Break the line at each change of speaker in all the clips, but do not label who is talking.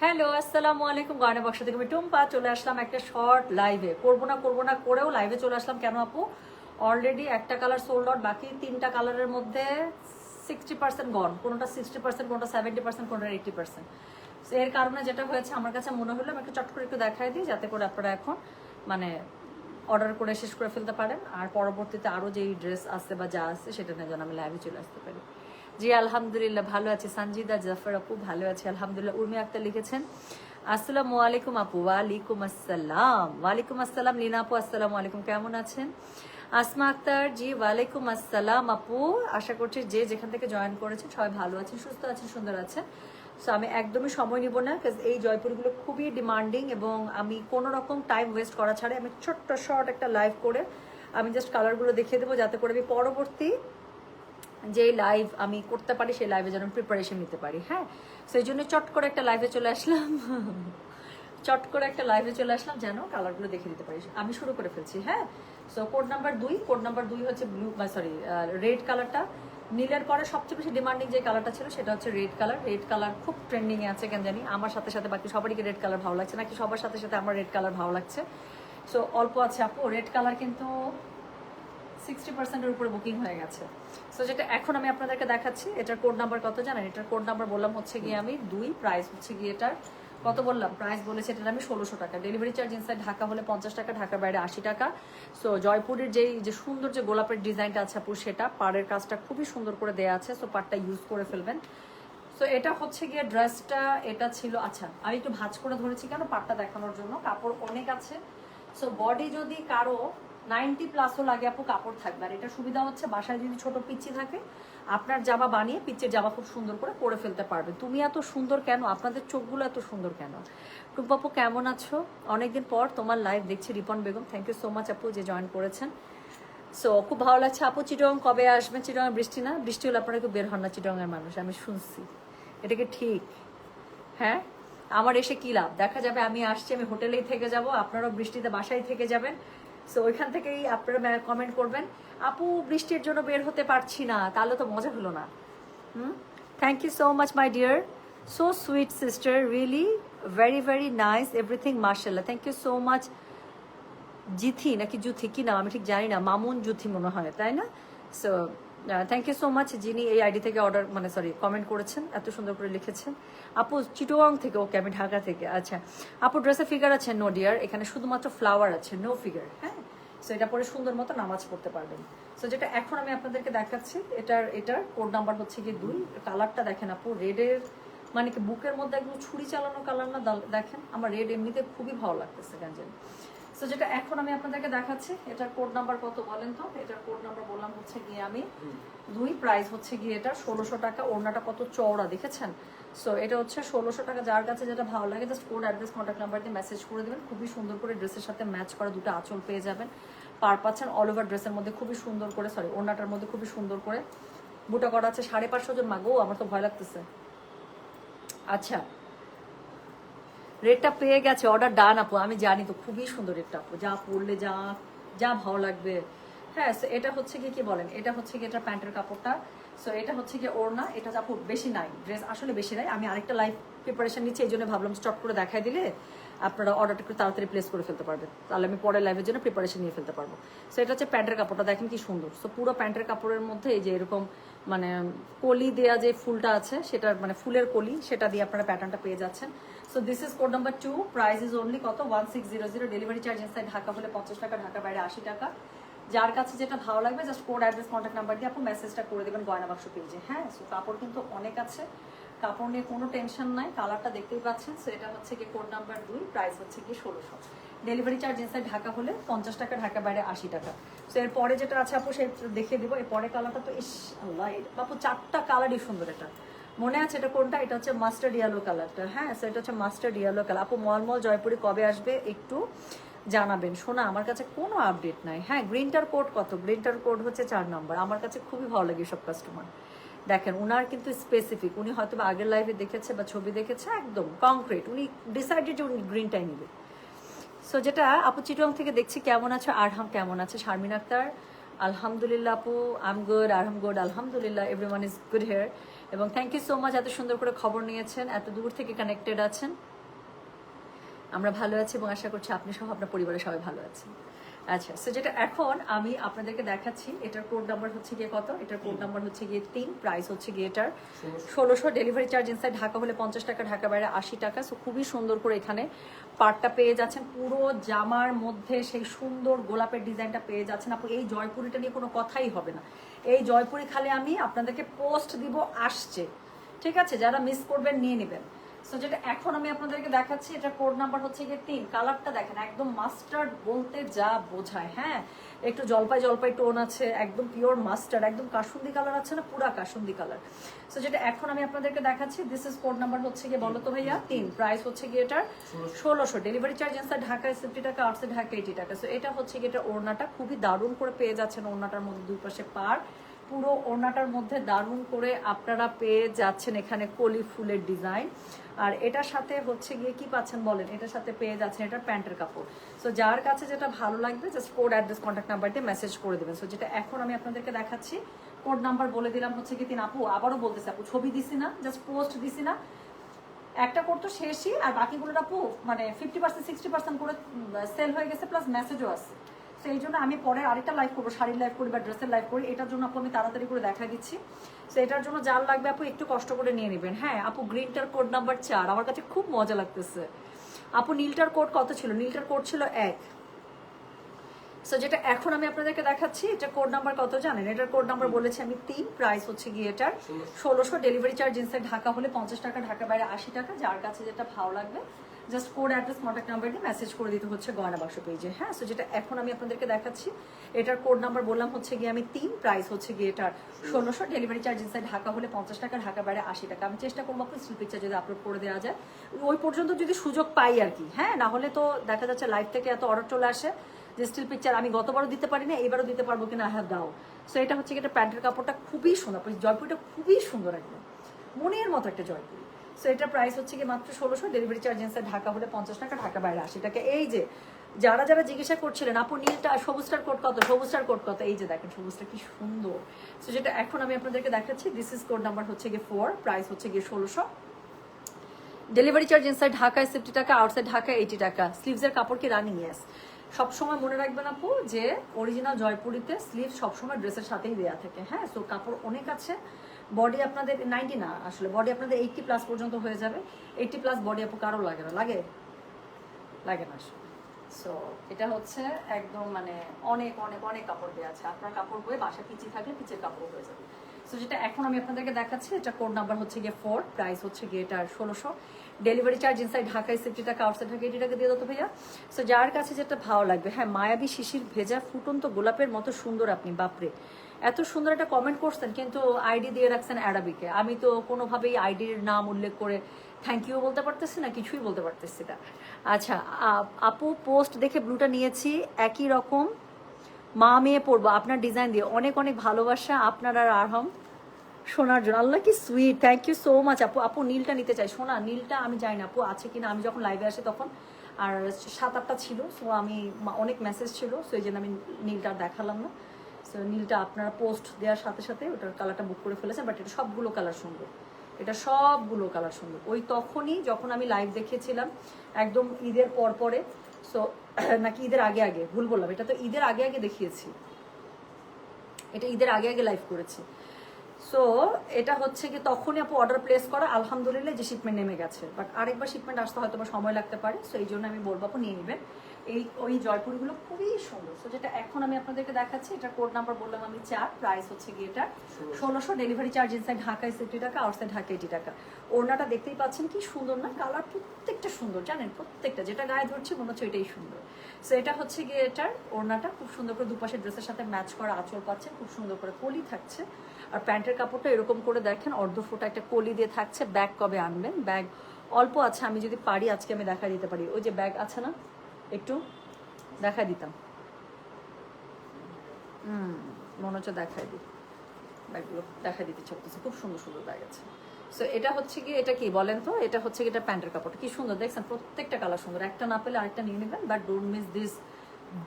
Hello, আসসালামু আলাইকুম। গয়না বক্স থেকে আমি টুম্পা চলে আসলাম একটা শর্ট লাইভে করব না করব না, করেও লাইভে চলে আসলাম। কেন আপু? অলরেডি একটা কালার সোল্ড আউট বাকি তিনটা কালারের মধ্যে সিক্সটি পার্সেন্ট গন কোনোটা সিক্সটি পার্সেন্ট কোনোটা সেভেন্টি পার্সেন্ট কোনোটা এইটি পার্সেন্ট এর কারণে যেটা হয়েছে, আমার কাছে মনে হলো, আমি একটু চট করে একটু দেখাই দিই, যাতে করে আপনারা এখন মানে অর্ডার করে শেষ করে ফেলতে পারেন। আর পরবর্তীতে আরও যেই ড্রেস আছে বা যা আছে, সেটা নিয়ে যেন আমি লাইভে চলে আসতে পারি। জি, আলহামদুলিল্লাহ, ভালো আছি। সঞ্জিদা জাফর আপু, ভালো আছি, আলহামদুলিল্লাহ। উর্মি আক্তার লিখেছেন, আসসালামু আলাইকুম আপু, ওয়ালাইকুম আসসালাম। ওয়ালাইকুম আসসালাম, লিনা আপু, আসসালামু আলাইকুম, কেমন আছেন? আসমা আক্তার জি, ওয়ালাইকুম আসসালাম আপু। আশা করছি যে যেখান থেকে জয়েন করেছেন, সবাই ভালো আছেন, সুস্থ আছেন, সুন্দর আছেন। সো আমি একদমই সময় নিব না কাজ এই জয়পুরগুলো খুবই ডিমান্ডিং এবং আমি কোনো রকম টাইম ওয়েস্ট করা ছাড়া আমি ছোট্ট শর্ট একটা লাইভ করে আমি জাস্ট কালারগুলো দেখিয়ে দেবো, যাতে করে আমি পরবর্তী যে লাইভ আমি করতে পারি, সেই লাইভে যেন প্রিপারেশন নিতে পারি হ্যাঁ? সেই জন্য চট করে একটা লাইভে চলে আসলাম। চট করে একটা লাইভে চলে আসলাম যেন কালারগুলো দেখে দিতে পারি। আমি শুরু করে ফেলছি হ্যাঁ? সো কোড নাম্বার দুই কোড নাম্বার দুই হচ্ছে ব্লু বা সরি রেড কালারটা নীলের পরে সবচেয়ে বেশি ডিমান্ডিং যে কালারটা ছিল, সেটা হচ্ছে রেড কালার রেড কালার খুব ট্রেন্ডিং এ আছে কেন জানি, আমার সাথে সাথে বাকি সবারই রেড কালার ভালো লাগছে, নাকি সবার সাথে সাথে আমার রেড কালার ভালো লাগছে। সো অল্প আছে আপু রেড কালার কিন্তু সিক্সটি পার্সেন্টের উপরে বুকিং হয়ে গেছে। সো যেটা এখন আমি আপনাদেরকে দেখাচ্ছি, এটার কোড নাম্বার কত জানেন? এটার কোড নাম্বার বললাম হচ্ছে গিয়ে আমি দুই প্রাইস হচ্ছে গিয়ে এটার কত বললাম? প্রাইস বলেছে এটার আমি ষোলোশো টাকা। ডেলিভারি চার্জ ইনসাইড ঢাকা হলে পঞ্চাশ টাকা, ঢাকার বাইরে আশি টাকা। সো জয়পুরের যেই, যে সুন্দর যে গোলাপের ডিজাইনটা আছে আপু, সেটা পাড়ের কাজটা খুবই সুন্দর করে দেয়া আছে। সো পাড়টা ইউজ করে ফেলবেন। সো এটা হচ্ছে গিয়ে ড্রেসটা এটা ছিল আচ্ছা আমি একটু ভাঁজ করে ধরেছি কেন পাটটা দেখানোর জন্য? কাপড় অনেক আছে। সো বডি যদি কারও নাইনটি প্লাসও লাগে আপু, কাপড় থাকবে। আর এটা সুবিধা হচ্ছে বাসায় যদি ছোট পিচ্ছি থাকে, আপনার জামা বানিয়ে পিচ্ছের জামা খুব সুন্দর করে পরে ফেলতে পারবে। তুমি এত সুন্দর কেন? আপনাদের চোখগুলো এত সুন্দর কেন? টুম্পাপু কেমন আছো? অনেকদিন পর তোমার লাইভ দেখছি Ripon Begum. Thank you so much আপু যে জয়েন করেছেন। সো খুব ভালো লাগছে। আপু চিটং কবে আসবেন? চিটং বৃষ্টি না? বৃষ্টি হলে আপনারা একটু বের হন না চিটংয়ের মানুষ, আমি শুনছি। এটাকে ঠিক? হ্যাঁ? আমার এসে কি লাভ? দেখা যাবে আমি আসছি, আমি হোটেলেই থেকে যাব, আপনারাও বৃষ্টিতে বাসায় থেকে যাবেন। সো ওইখান থেকেই আপনারা কমেন্ট করবেন। আপু, বৃষ্টির জন্য বের হতে পারছি না, তাহলে তো মজা হলো না। হুম? Thank you so much my dear so sweet sister really very very nice everything মার্শাল্লাহ thank you so much Jithi, নাকি জুথি, কি নাম? আমি ঠিক জানি না। মামুন জুথি মনে হয়, তাই না? So thank you so much যিনি এই আইডি থেকে অর্ডার মানে সরি কমেন্ট করেছেন, এত সুন্দর করে লিখেছেন। আপু চিটোয়াং থেকে ওকে আমি ঢাকা থেকে আচ্ছা। আপু ড্রেসে ফিগার আছে নো ডিয়ার এখানে শুধুমাত্র ফ্লাওয়ার আছে নো ফিগার হ্যাঁ? সো এটা পরে সুন্দর মতো নামাজ পড়তে পারবেন। সো যেটা এখন আমি আপনাদেরকে দেখাচ্ছি, এটার এটার কোড নাম্বার হচ্ছে কি দুই। কালারটা দেখেন আপু রেডের মানে কি বুকের মধ্যে একদম ছুরি চালানো কালার না দেখেন, আমার রেড এমনিতে খুবই ভালো লাগতেছে গাঞ্জেন সো যেটা এখন আমি আপনাদেরকে দেখাচ্ছি, এটার কোড নাম্বার কত বলেন তো? এটার কোড নাম্বার বললাম হচ্ছে গিয়ে আমি দুই প্রাইস হচ্ছে গিয়ে এটা ষোলোশো টাকা, ওড়নাটা কত চওড়া, দেখেছেন? সো এটা হচ্ছে ষোলোশো টাকা, যার কাছে যেটা ভালো লাগে just code address contact number দিয়ে মেসেজ করে দেবেন। খুবই সুন্দর করে ড্রেসের সাথে ম্যাচ করা দুটো আঁচল পেয়ে যাবেন। পার পাচ্ছেন অল ওভার ড্রেসের মধ্যে খুবই সুন্দর করে সরি ওড়নাটার মধ্যে খুবই সুন্দর করে। বুটা করা আছে সাড়ে পাঁচশো জন, মাগো, আমার তো ভয় লাগতেছে। আচ্ছা রেটটা পেয়ে গেছে অর্ডার ডান আপু। আমি জানি তো, খুবই সুন্দর রেটটা আপু। যা পরলে যা যা ভালো লাগবে। হ্যাঁ এটা হচ্ছে কি কি বলেন? এটা হচ্ছে কি এটা প্যান্টের কাপড়টা। সো এটা হচ্ছে কি ওড়না। এটা আপু বেশি নাই। ড্রেস আসলে বেশি নাই। আমি আরেকটা লাইভ প্রিপারেশন নিচ্ছি, এই জন্য ভাবলাম স্টপ করে দেখাই দিলে আপনারা অর্ডারটা একটু তাড়াতাড়ি প্লেস করে ফেলতে পারবেন। তাহলে আমি পরের লাইভের জন্য প্রিপারেশন নিয়ে ফেলতে পারব। সো এটা হচ্ছে প্যান্টের কাপড়টা, দেখেন কি সুন্দর। সো পুরো প্যান্টের কাপড়ের মধ্যে এই যে এরকম মানে কলি দেয়া যে ফুলটা আছে সেটার মানে ফুলের কলি, সেটা দিয়ে আপনারা প্যাটার্নটা পেয়ে যাচ্ছেন। So this is code number two price is only কত? One six zero zero delivery charge inside Dhaka হলে পঞ্চাশ টাকা ঢাকা বাইরে আশি টাকা। যার কাছে যেটা ভালো লাগবে just code address contact number দিয়ে আপনি মেসেজটা করে দেবেন গয়না বাক্স পেজে হ্যাঁ সো কাপড় কিন্তু অনেক আছে। কাপড় নিয়ে কোনো টেনশন নাই কালারটা দেখতেই পাচ্ছেন। সো এটা হচ্ছে কি কোড নাম্বার দুই প্রাইস হচ্ছে কি ষোলোশো। ডেলিভারি চার্জ ইনসাইড ঢাকা হলে পঞ্চাশ টাকা ঢাকা বাইরে আশি টাকা। সো এর পরে যেটা আছে আপু, সে দেখিয়ে দিব। এর পরে কালারটা তো ইস, আল্লাহ বাপু, চারটা কালারই সুন্দর এটা। মনে আছে এটা কোনটা? এটা হচ্ছে মাস্টার্ড ইয়েলো কালারটা হ্যাঁ সো এটা হচ্ছে মাস্টার্ড ইয়েলো কালার আপু, মলমল জয়পুরি কবে আসবে একটু জানাবেন। শোনা, আমার কাছে কোনো আপডেট নাই। হ্যাঁ গ্রিনটার কোড কত? গ্রিনটার কোড হচ্ছে চার নম্বর আমার কাছে খুবই ভালো লাগে সব কাস্টমার দেখেন, উনার কিন্তু স্পেসিফিক উনি হয়তো আগের লাইভে দেখেছে বা ছবি দেখেছে, একদম কংক্রিট উনি ডিসাইডেড যে উনি গ্রিনটাই নেবে। সো যেটা আপু চিটং থেকে দেখছি, কেমন আছে? আরহাম কেমন আছে? শারমিন আক্তার, আলহামদুলিল্লাহ আপু আই এম গুড আর এম গুড আলহামদুলিল্লাহ এভরিওয়ান ইজ গুড হেয়ার এবং থ্যাংক ইউ সো মাচ এত সুন্দর করে খবর নিয়েছেন, এত দূর থেকে কানেক্টেড আছেন। আমরা ভালো আছি এবং আশা করছি আপনি সহ আপনার পরিবারের সবাই ভালো আছেন। আচ্ছা সো যেটা এখন আমি আপনাদেরকে দেখাচ্ছি এটার কোড নাম্বার হচ্ছে গিয়ে কত? এটার কোড নাম্বার হচ্ছে গিয়ে তিন প্রাইস হচ্ছে গিয়ে এটার ষোলোশো। ডেলিভারি চার্জ ইনসাইড ঢাকা হলে পঞ্চাশ টাকা ঢাকা বাইরে আশি টাকা সো খুবই সুন্দর করে এখানে পার্টটা পেয়ে যাচ্ছেন। পুরো জামার মধ্যে সেই সুন্দর গোলাপের ডিজাইনটা পেয়ে যাচ্ছেন। আপু এই জয়পুরিটা নিয়ে কোনো কথাই হবে না। এই জয়পুরি খালে আমি আপনাদেরকে পোস্ট দিব আসছে। ঠিক আছে যারা মিস করবেন নিয়ে নেবেন। সো যেটা এখন আমি আপনাদেরকে দেখাচ্ছি এটা কোড নাম্বার হচ্ছে গিয়ে তিন। কালারটা দেখেন একদম মাস্টার্ড বলতে যা বোঝায় হ্যাঁ? একটু জলপাই জলপাই টোন আছে একদম পিওর মাস্টার্ড একদম কাসুন্দি কালার আছে না পুরা কাসুন্দি কালার সো যেটা এখন আমি আপনাদেরকে দেখাচ্ছি দিস ইজ কোড নাম্বার হচ্ছে গিয়ে বলো তো ভাইয়া তিন। প্রাইস হচ্ছে গিয়ে এটার ষোলোশো। ডেলিভারি চার্জ ইনসাইড ঢাকায় ফিফটি টাকা আউটসাইড ঢাকা এইটি টাকা। সো এটা হচ্ছে গিয়ে এটা ওড়নাটা খুবই দারুণ করে পেয়ে যাচ্ছেন ওড়নাটার মধ্যে দুই পাশে পার। পুরো ওড়নাটার মধ্যে দারুণ করে আপনারা পেয়ে যাচ্ছেন এখানে কলি ফুলের ডিজাইন। আর এটার সাথে হচ্ছে গিয়ে কি পাচ্ছেন বলেন? এটার সাথে পেয়ে যাচ্ছেন এটা প্যান্টের কাপড়। সো যার কাছে যেটা ভালো লাগবে just code address contact number দিয়ে মেসেজ করে দেবেন। সো যেটা এখন আমি আপনাদেরকে দেখাচ্ছি কোড নাম্বার বলে দিলাম হচ্ছে কি তিন আপু, আবারও বলতেছে আপু, ছবি দিছি না জাস্ট পোস্ট দিছি না। একটা কোড তো শেষই, আর বাকিগুলোর আপু মানে ফিফটি পার্সেন্ট সিক্সটি পার্সেন্ট করে সেল হয়ে গেছে প্লাস মেসেজও আছে তো এই জন্য আমি পরে আরেকটা লাইভ করব শাড়ির লাইভ করি বা ড্রেসের লাইভ করি এটার জন্য আপু আমি তাড়াতাড়ি করে দেখা দিচ্ছি। তো এটার জন্য যার লাগবে আপু একটু কষ্ট করে নিয়ে নেবেন। হ্যাঁ আপু গ্রিনটার কোড নাম্বার চার আমার কাছে খুব মজা লাগতেছে। আপু নীলটার কোড কত ছিল? নীলটার কোড ছিল এক। সো যেটা এখন আমি আপনাদেরকে দেখাচ্ছি এটা কোড নাম্বার কত জানেন? এটার কোড নাম্বার বলেছি আমি তিন প্রাইস হচ্ছে গিয়ে এটার ষোলোশো। ডেলিভারি চার্জ ইনসাইড ঢাকা হলে পঞ্চাশ টাকা ঢাকা বাইরে আশি টাকা যার কাছে যেটা ভালো লাগবে just code address contact number দিয়ে মেসেজ করে দিতে হচ্ছে গয়না বাক্স পেজে হ্যাঁ সো যেটা এখন আমি আপনাদেরকে দেখাচ্ছি, এটার কোড নাম্বার বললাম হচ্ছে গিয়ে আমি তিন প্রাইস হচ্ছে গিয়ে এটার ষোলোশো ডেলিভারি চার্জ ইনসাইড ঢাকা হলে পঞ্চাশ টাকা ঢাকা বাইরে আশি টাকা। আমি চেষ্টা করব আপনি স্টিল পিকচার যদি আপলোড করে দেওয়া যায়। ওই পর্যন্ত যদি সুযোগ পাই আর কি হ্যাঁ না হলে তো দেখা যাচ্ছে লাইভ থেকে এত অর্ডার চলে আসে যে স্টিল পিকচার আমি গতবারও দিতে পারি না এবারও দিতে পারব কিনা হ্যাঁ দাও সো এটা হচ্ছে এটা প্যান্টের কাপড়টা খুবই সুন্দর, জয়পুরটা খুবই সুন্দর একদম। মনের মতো একটা জয়পুরি। সো এটা প্রাইস হচ্ছে কি মাত্র ষোলোশো ডেলিভারি চার্জ ঢাকা হলে পঞ্চাশ টাকা, ঢাকা বাইরে আশি টাকা। এই যে, যারা যারা জিজ্ঞাসা করছিলেন, আপু, নীলটা সবুজটার কোড কত? সবুজটার কোড কত? এই যে দেখেন, সবুজটা কি সুন্দর। সো যেটা এখন আমি আপনাদেরকে দেখাচ্ছি দিস ইজ কোড নাম্বার হচ্ছে গিয়ে ফোর প্রাইস হচ্ছে গিয়ে ষোলোশো। ডেলিভারি চার্জ ইনসাইড ঢাকায় সিফটি টাকা আউটসাইড ঢাকায় এইটি টাকা। স্লিভসের কাপড় কি রানিং ইয়েস সবসময় মনে রাখবেন আপু যে অরিজিনাল জয়পুরিতে স্লিভ সবসময় ড্রেসের সাথেই দেওয়া থাকে। হ্যাঁ সো কাপড় অনেক আছে। বডি আপনাদের নাইনটি না, আসলে বডি আপনাদের এইটটি প্লাস পর্যন্ত হয়ে যাবে। এইটটি প্লাস বডি আপু কারও লাগে না, লাগে? লাগে না সো এটা হচ্ছে একদম মানে অনেক অনেক অনেক কাপড় দেওয়া আছে। আপনার কাপড় বয়ে বাসা পিচি থাকলে পিচের কাপড় হয়ে যাবে। সো যেটা এখন আমি আপনাদেরকে দেখাচ্ছি, এটা কোড নাম্বার হচ্ছে গিয়ে ফোর প্রাইস হচ্ছে গিয়ে এটা ষোলোশো। ডেলিভারি চার্জ ইনসাইড ঢাকায় সিফটি টাকা আউটসাইড ঢাকা এইটি টাকা দিয়ে দাও তো ভাইয়া। সো যার কাছে যেটা ভালো লাগবে হ্যাঁ মায়াবী শিশির ভেজা ফুটন্ত গোলাপের মতো সুন্দর আপনি, বাপরে। এত সুন্দর একটা কমেন্ট করছেন, কিন্তু আইডি দিয়ে রাখছেন অ্যারাবিকে আমি তো কোনোভাবেই আইডির নাম উল্লেখ করে থ্যাংক ইউ বলতে পারতেছি না, কিছুই বলতে পারতেছি না। আচ্ছা আপু পোস্ট দেখে ব্লুটা নিয়েছি, একই রকম। মা মেয়ে পড়ব আপনার ডিজাইন দিয়ে। অনেক অনেক ভালোবাসা, আপনার আর আরহম। শোনার জন্য। আল্লাহ কি sweet thank you so much আপু আপু নীলটা নিতে চাই শোনা নীলটা আমি জানি না। আপু, আছে কিনা? আমি যখন লাইভে আসি তখন। আর সাত আটটা ছিল সো আমি অনেক মেসেজ ছিল সো এই জন্য আমি নীলটা দেখালাম না। সো নীলটা আপনারা পোস্ট দেওয়ার সাথে সাথে ওটার কালারটা বুক করে ফেলেছেন বাট এটা সবগুলো কালার সুন্দর। এটা সবগুলো কালার সুন্দর। ওই তখনই যখন আমি লাইভ দেখেছিলাম একদম ঈদের পর পরে সো নাকি ঈদের আগে আগে, ভুল বললাম। এটা তো ঈদের আগে আগে দেখিয়েছি। এটা ঈদের আগে আগে লাইভ করেছি। সো এটা হচ্ছে কি তখনই আপু অর্ডার প্লেস করা। আলহামদুলিল্লাহ যে শিপমেন্ট নেমে গেছে। বাট আরেকবার শিপমেন্ট আসতে হয়তো বা সময় লাগতে পারে। সো এই জন্য আমি বলব আপু নিয়ে নেবেন। এই ওই জয়পুরগুলো খুবই সুন্দর। সো যেটা এখন আমি আপনাদেরকে দেখাচ্ছি এটা কোড নাম্বার বললাম আমি চার প্রাইস হচ্ছে গিয়ে এটা? ষোলোশো। ডেলিভারি চার্জ ইনসাইড ঢাকায় সিফটি টাকা আউটসাইড ঢাকা এইটি টাকা। ওড়নাটা দেখতেই পাচ্ছেন কি সুন্দর না? কালার প্রত্যেকটা সুন্দর জানেন? প্রত্যেকটা যেটা গায়ে ধরছে মনে হচ্ছে এটাই সুন্দর। সো এটা হচ্ছে গিয়ে এটার ওড়নাটা। খুব সুন্দর করে দুপাশের ড্রেসের সাথে ম্যাচ করা আঁচল পাচ্ছেন। খুব সুন্দর করে কলি থাকছে। আর প্যান্টের কাপড়টা এরকম করে দেখেন, অর্ধ ফোটা একটা কলি দিয়ে থাকছে, ব্যাগ কবে আনবেন? ব্যাগ অল্প আছে, আমি যদি পারি আজকে আমি দেখা দিতে পারি। ওই যে ব্যাগ আছে না, একটু দেখা দিতাম। মনে হচ্ছে দেখাই দিই ব্যাগগুলো দেখা দিতে চাচ্ছি খুব সুন্দর সুন্দর ব্যাগ আছে। সো এটা হচ্ছে কি এটা কি বলেন তো? এটা হচ্ছে কি এটা প্যান্টের কাপড় কি সুন্দর, দেখছেন প্রত্যেকটা কালার সুন্দর। একটা না পেলে আরেকটা নিয়ে নেবেন but don't miss this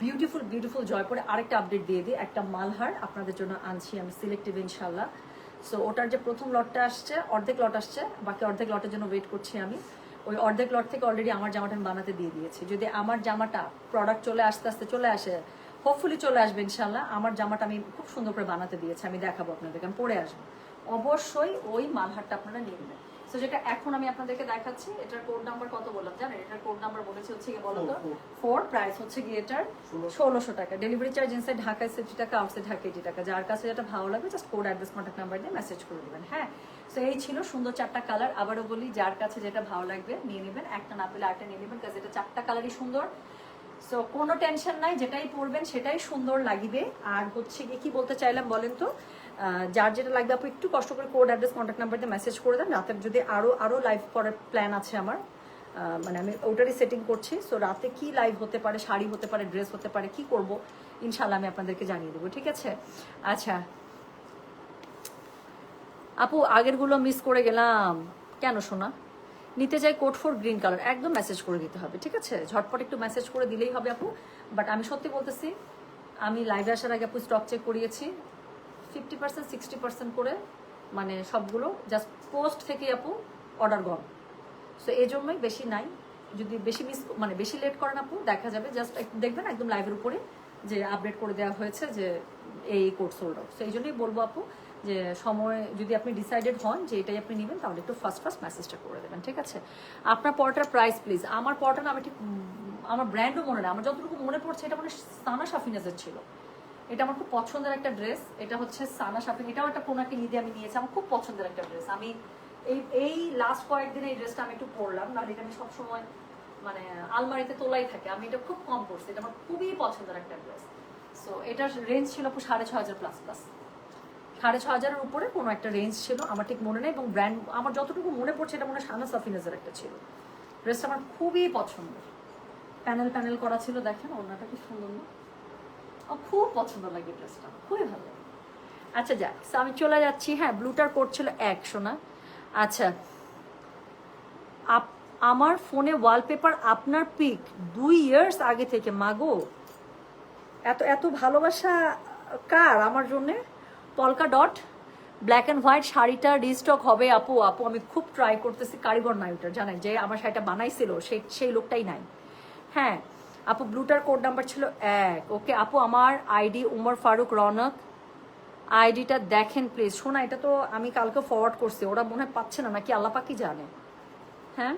beautiful beautiful জয়পুরে আরেকটা আপডেট দিয়ে দিই। একটা মালহার, আপনাদের জন্য আনছি আমি সিলেক্টিভ ইনশাল্লাহ সো ওটার যে প্রথম লটটা আসছে, অর্ধেক লট আসছে, বাকি অর্ধেক লটের জন্য ওয়েট করছি আমি। ওই অর্ধেক লট থেকে অলরেডি আমার জামাটা আমি বানাতে দিয়ে দিয়েছি। যদি আমার জামাটা প্রোডাক্ট চলে আসতে আসতে চলে আসে হোপফুলি চলে আসবে ইনশাল্লাহ আমার জামাটা আমি খুব সুন্দর করে বানাতে দিয়েছি। আমি দেখাবো আপনাদেরকে আমি পরে আসব। অবশ্যই ওই মালহারটা আপনারা নিয়ে নেবেন। সো যেটা এখন আমি আপনাদেরকে দেখাচ্ছি এটার কোড নাম্বার কত বললাম জানেন? এটার কোড নাম্বার বলেছে হচ্ছে গিয়ে বলো তো ফোর প্রাইস হচ্ছে গিয়ে এটার ষোলোশো টাকা। ডেলিভারি চার্জ ইনসাইড টাকা আউটসাইড ঢাকা এইটি টাকা। যার কাছে যেটা ভালো লাগবে just code address contact number দিয়ে মেসেজ করে দেবেন হ্যাঁ? সো এই ছিল সুন্দর চারটা কালার আবারও বলি যার কাছে যেটা ভালো লাগবে নিয়ে নেবেন। একটা না পেলে আরেকটা নিয়ে নেবেন কাজ এটা চারটা কালারই সুন্দর। সো কোনো টেনশন নাই যেটাই পরবেন সেটাই সুন্দর লাগিবে। আর হচ্ছে গিয়ে কি বলতে চাইলাম বলেন তো? যার যেটা লাগবে আপনি একটু কষ্ট করে কোড অ্যাড্রেস কন্ট্যাক্ট নাম্বার দিয়ে মেসেজ করে দেন। রাতের যদি আরও আরও লাইভ করার প্ল্যান আছে আমার মানে আমি ওটারই সেটিং করছি। সো রাতে কি লাইভ হতে পারে, শাড়ি হতে পারে ড্রেস হতে পারে, কি করব ইনশাল্লাহ আমি আপনাদেরকে জানিয়ে দেবো, ঠিক আছে? আচ্ছা। আপু, আগেরগুলো মিস করে গেলাম। কেন শোনা নিতে যাই কোড ফোর গ্রিন কালার একদম মেসেজ করে দিতে হবে, ঠিক আছে? ঝটপট একটু মেসেজ করে দিলেই হবে, আপু। বাট আমি সত্যি বলতেছি, আমি লাইভে আসার আগে আপু স্টক চেক করিয়েছি। ফিফটি পার্সেন্ট সিক্সটি পার্সেন্ট করে মানে সবগুলো জাস্ট পোস্ট থেকে আপু অর্ডার গন সো এই জন্যই বেশি নাই। যদি বেশি মিস মানে বেশি লেট করেন আপু, দেখা যাবে জাস্ট দেখবেন একদম লাইভের উপরে যে আপডেট করে দেওয়া হয়েছে যে এই কোর্স সোল্ড আউট সো এই জন্যই বলব আপু যে সময়, যদি আপনি ডিসাইডেড হন যে এটাই আপনি নেবেন, তাহলে একটু ফার্স্ট ফার্স্ট মেসেজটা করে দেবেন, ঠিক আছে? আপনার পরটার প্রাইস প্লিজ আমার পরটা না আমি ঠিক আমার ব্র্যান্ডও মনে নেই। আমার যতটুকু মনে পড়ছে, এটা মানে সানা সাফিনাজের ছিল। এটা আমার খুব পছন্দের একটা ড্রেস এটা হচ্ছে সানা শাপিং এটাও একটা কোনো একটা ঈদে আমি নিয়েছি, আমার খুব পছন্দের একটা ড্রেস আমি এই এই লাস্ট কয়েকদিন এই ড্রেসটা আমি একটু পরলাম নাহলে এটা আমি সবসময় মানে আলমারিতে তোলাই থাকে, আমি এটা খুব কম পরছি, এটা আমার খুবই পছন্দের একটা ড্রেস সো এটার রেঞ্জ ছিল সাড়ে ছ হাজার প্লাস প্লাস সাড়ে ছ হাজারের উপরে কোনো একটা রেঞ্জ ছিল, আমার ঠিক মনে নেই, এবং ব্র্যান্ড আমার যতটুকু মনে পড়ছে, এটা মনে হয় সানা সাফিনাজের একটা ছিল। ড্রেসটা আমার খুবই পছন্দ প্যানেল প্যানেল করা ছিল, দেখেন ওনাটা কি সুন্দর না? খুব পছন্দ লাগে ড্রেসটা খুবই ভালো লাগে। আচ্ছা যাক আমি চলে যাচ্ছি। হ্যাঁ ব্লুটার কোড ছিল একশো না আচ্ছা আপ- আমার ফোনে ওয়ালপেপার আপনার পিক দুই ইয়ার্স আগে থেকে, মাগো। এত এত ভালোবাসা কার আমার জন্যে? Polka dot black and white শাড়িটা রিস্টক হবে, আপু আপু, আমি খুব ট্রাই করতেছি, কারিগর নাই ওটার জানেন? যে আমার শাড়িটা বানাইছিল সেই সেই লোকটাই নাই। হ্যাঁ আপু ব্লুটার কোড নাম্বার ছিল এক। ওকে, আপু, আমার আইডি উমর ফারুক রনক। আইডিটা দেখেন প্লিজ শোনা, এটা তো আমি কালকে ফরওয়ার্ড করছি। ওরা মনে হয় পাচ্ছে না, নাকি আল্লাপা কি জানে? হ্যাঁ?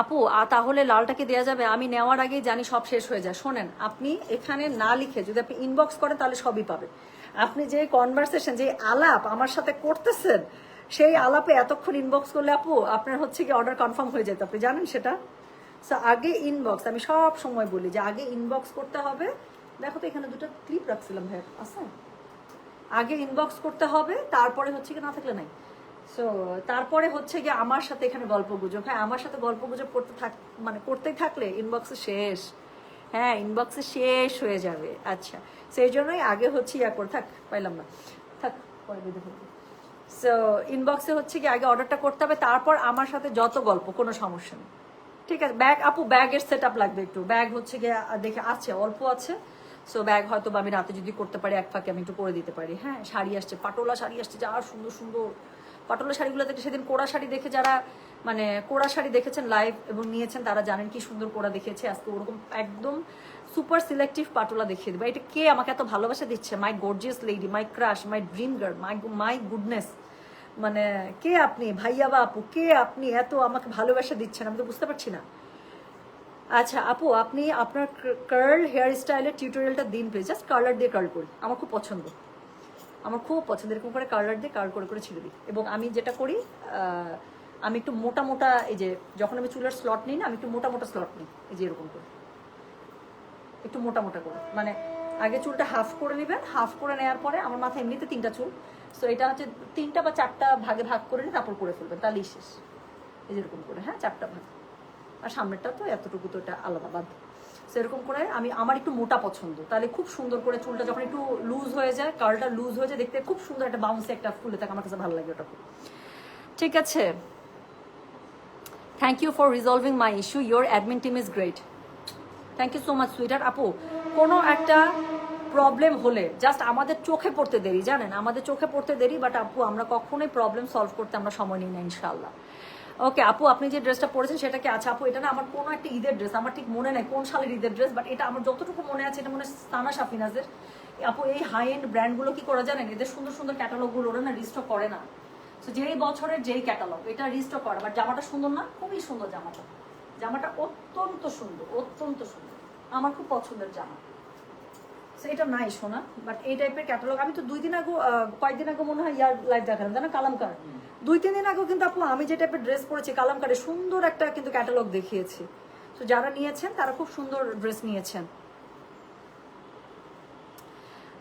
আপু তাহলে লালটাকে দেওয়া যাবে। আমি নেওয়ার আগেই জানি সব শেষ হয়ে যায়। শোনেন, আপনি এখানে না লিখে যদি আপনি ইনবক্স করেন, তাহলে সবই পাবেন আপনি যে কনভারসেশন যে আলাপ আমার সাথে করতেছেন সেই আলাপে এতক্ষণ ইনবক্স করলে আপু, আপনার হচ্ছে কি অর্ডার কনফার্ম হয়ে যেত। আপনি জানেন সেটা? সো আগে ইনবক্স আমি সব সময় বলি যে আগে ইনবক্স করতে হবে। দেখো তো এখানে দুটো ক্লিপ রাখছিলাম ভাই আছে? আগে ইনবক্স করতে হবে, তারপরে হচ্ছে কি না থাকলে নাই। সো তারপরে হচ্ছে গিয়ে আমার সাথে এখানে গল্প গুজব। হ্যাঁ আমার সাথে গল্প গুজব করতে থাক মানে করতেই থাকলে ইনবক্সে শেষ। হ্যাঁ ইনবক্সে শেষ হয়ে যাবে। আচ্ছা সেই জন্যই আগে হচ্ছে ইয়া করে, থাক, পাইলাম না। থাক, পরে সো ইনবক্সে হচ্ছে কি আগে অর্ডারটা করতে হবে, তারপর আমার সাথে যত গল্প, কোনো সমস্যা নেই। ঠিক আছে? ব্যাগ আপু ব্যাগের সেট আপ লাগবে একটু। ব্যাগ হচ্ছে গিয়ে দেখে, আছে, অল্প আছে। সো ব্যাগ হয়তো বা আমি রাতে যদি করতে পারি, এক ফাঁকে আমি একটু করে দিতে পারি। হ্যাঁ শাড়ি আসছে, পাটোলা শাড়ি আসছে, যা সুন্দর সুন্দর। পাটোলা শাড়িগুলো দেখে, সেদিন কোড়া শাড়ি দেখে যারা মানে কোড়া শাড়ি দেখেছেন লাইভ এবং নিয়েছেন, তারা জানেন কি সুন্দর কোড়া দেখেছে আজকে ওরকম একদম সুপার সিলেক্টিভ পাটোলা দেখিয়ে দেবে। এটা কে আমাকে এত ভালোবাসা দিচ্ছে? My gorgeous lady my crush my dream girl my my goodness মানে কে আপনি? ভাইয়া বা আপু, কে আপনি? এত আমাকে ভালোবাসা দিচ্ছেন, আমি তো বুঝতে পারছি না। আচ্ছা আপু, আপনি আপনার কার্ল হেয়ার স্টাইলের টিউটোরিয়ালটা দিন প্লিজ জাস্ট কালার দিয়ে কার্ল করি আমার খুব পছন্দ। আমার খুব পছন্দ। এরকম করে কালার দিয়ে কার্ল করে করে ছেড়ে দিই। এবং আমি যেটা করি আমি একটু মোটা মোটা, এই যে, যখন আমি চুলের স্লট নিই না, আমি একটু মোটা মোটা স্লট নিই। এই যে এরকম করে। একটু মোটা মোটা করে। মানে আগে চুলটা হাফ করে নেবেন হাফ করে নেওয়ার পরে আমার মাথায় এমনিতে তিনটা চুল। সো এটা হচ্ছে তিনটা বা চারটা ভাগে ভাগ করে নিয়ে তারপর করে ফেলবেন, তাহলেই শেষ। এই যেরকম করে হ্যাঁ চারটা ভাগ। আর সামনেরটা তো এতটুকু তো এটা আলাদা, বাদ সেরকম করে আমি, আমার একটু মোটা পছন্দ। তাহলে খুব সুন্দর করে চুলটা যখন একটু লুজ হয়ে যায় কার্লটা লুজ হয়ে যায়, দেখতে খুব সুন্দর একটা বাউন্সে একটা ফুলে থাকে আমার কাছে ভালো লাগে ওটা। ঠিক আছে। Thank you for resolving my issue your admin team is great thank you so much sweeter আপু, কোনো একটা প্রবলেম হলে জাস্ট আমাদের চোখে পড়তে দেরি, জানেন? আমাদের চোখে পড়তে দেরি বাট আপু, আমরা কখনোই প্রবলেম সলভ করতে আমরা সময় নিই না ইনশাল্লাহ ওকে আপু, আপনি যে ড্রেসটা পরেছেন সেটা কি আছে আপু, এটা না আমার কোনো একটা ঈদের ড্রেস আমার ঠিক মনে নেই কোন সালের ঈদের ড্রেস বাট এটা আমার যতটুকু মনে আছে, এটা মনে হয় সানা সাফিনাজের আপু, এই হাই এন্ড ব্র্যান্ডগুলো কি করে জানেন? এদের সুন্দর সুন্দর ক্যাটালগুলো ওরা না রিস্টক করে না। তো যেই বছরের যেই ক্যাটালগ এটা রিস্টক করে বাট জামাটা সুন্দর না? খুবই সুন্দর জামাটা। জামাটা অত্যন্ত সুন্দর অত্যন্ত সুন্দর। আমার খুব পছন্দের জামা। এটা নাই শোনা বাট এই টাইপের ক্যাটালগ আমি তো দুই দিন আগে কয়েকদিন আগে মনে হয় ইয়ার লাইভ দেখালাম জানা কালামকার? দুই তিন দিন আগেও কিন্তু আপু আমি যে টাইপের ড্রেস পরেছি কালামকারে সুন্দর একটা কিন্তু ক্যাটালগ দেখিয়েছি। তো যারা নিয়েছেন তারা খুব সুন্দর ড্রেস নিয়েছেন।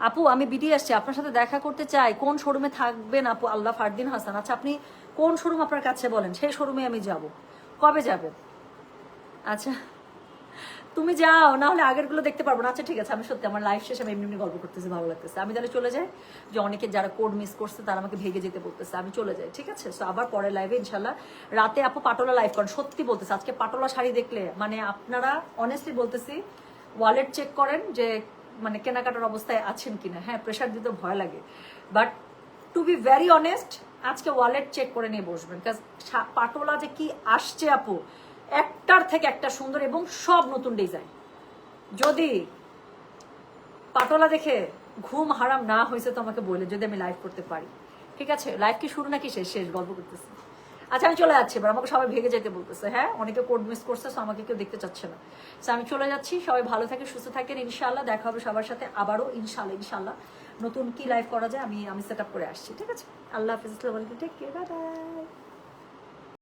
আপু আমি বিটি আসছি আপনার সাথে দেখা করতে চাই। কোন শোরুমে থাকবেন আপু? আল্লাহ ফারদিন হাসান। আচ্ছা আপনি কোন শোরুম আপনার কাছে বলেন? সেই শোরুমে আমি যাব। কবে যাবেন আচ্ছা। তুমি যাও না হলে আগেরগুলো দেখতে পারব না। আচ্ছা ঠিক আছে, আমি সত্যি আমার লাইফ শেষে আমি এমনি এমনি গল্প করতেছি, ভালো লাগতেছে। আমি তাহলে চলে যাই। যে অনেকে যারা কোড মিস করছে, তারা আমাকে ভেগে যেতে বলতেছে। আমি চলে যাই, ঠিক আছে? সো আবার পরে লাইভে ইনশাল্লাহ রাতে আপু পাটোলা লাইভ করেন। সত্যি বলতেছে, আজকে পাটোলা শাড়ি দেখলে মানে আপনারা অনেস্টলি বলতেছি ওয়ালেট চেক করেন যে মানে কেনাকাটার অবস্থায় আছেন কিনা। হ্যাঁ প্রেশার দিতে ভয় লাগে। But to be very honest আজকে ওয়ালেট চেক করে নিয়ে বসবেন। কাজ পাটোলা যে কি আসছে আপু একটার থেকে একটা সুন্দর এবং সব নতুন ডিজাইন। যদি পাটোলা দেখে ঘুম হারাম না হয়েছে তো আমাকে বলে, যদি আমি লাইভ করতে পারি। ঠিক আছে? লাইভ কি শুরু নাকি শেষ? শেষ, গল্প করতেছি। আচ্ছা আমি চলে যাচ্ছি, এবার আমাকে সবাই ভেগে যেতে বলতেছে। হ্যাঁ অনেকে কোড মিস করছে আমাকে কেউ দেখতে চাচ্ছে না। তো আমি চলে যাচ্ছি, সবাই ভালো থাকে, সুস্থ থাকেন ইনশাল্লাহ দেখা হবে সবার সাথে আবারও ইনশাল্লাহ ইনশাল্লাহ নতুন কি লাইভ করা যায়, আমি আমি সেট করে আসছি, ঠিক আছে? আল্লাহ হাফিজ টেক কেয়ার বাই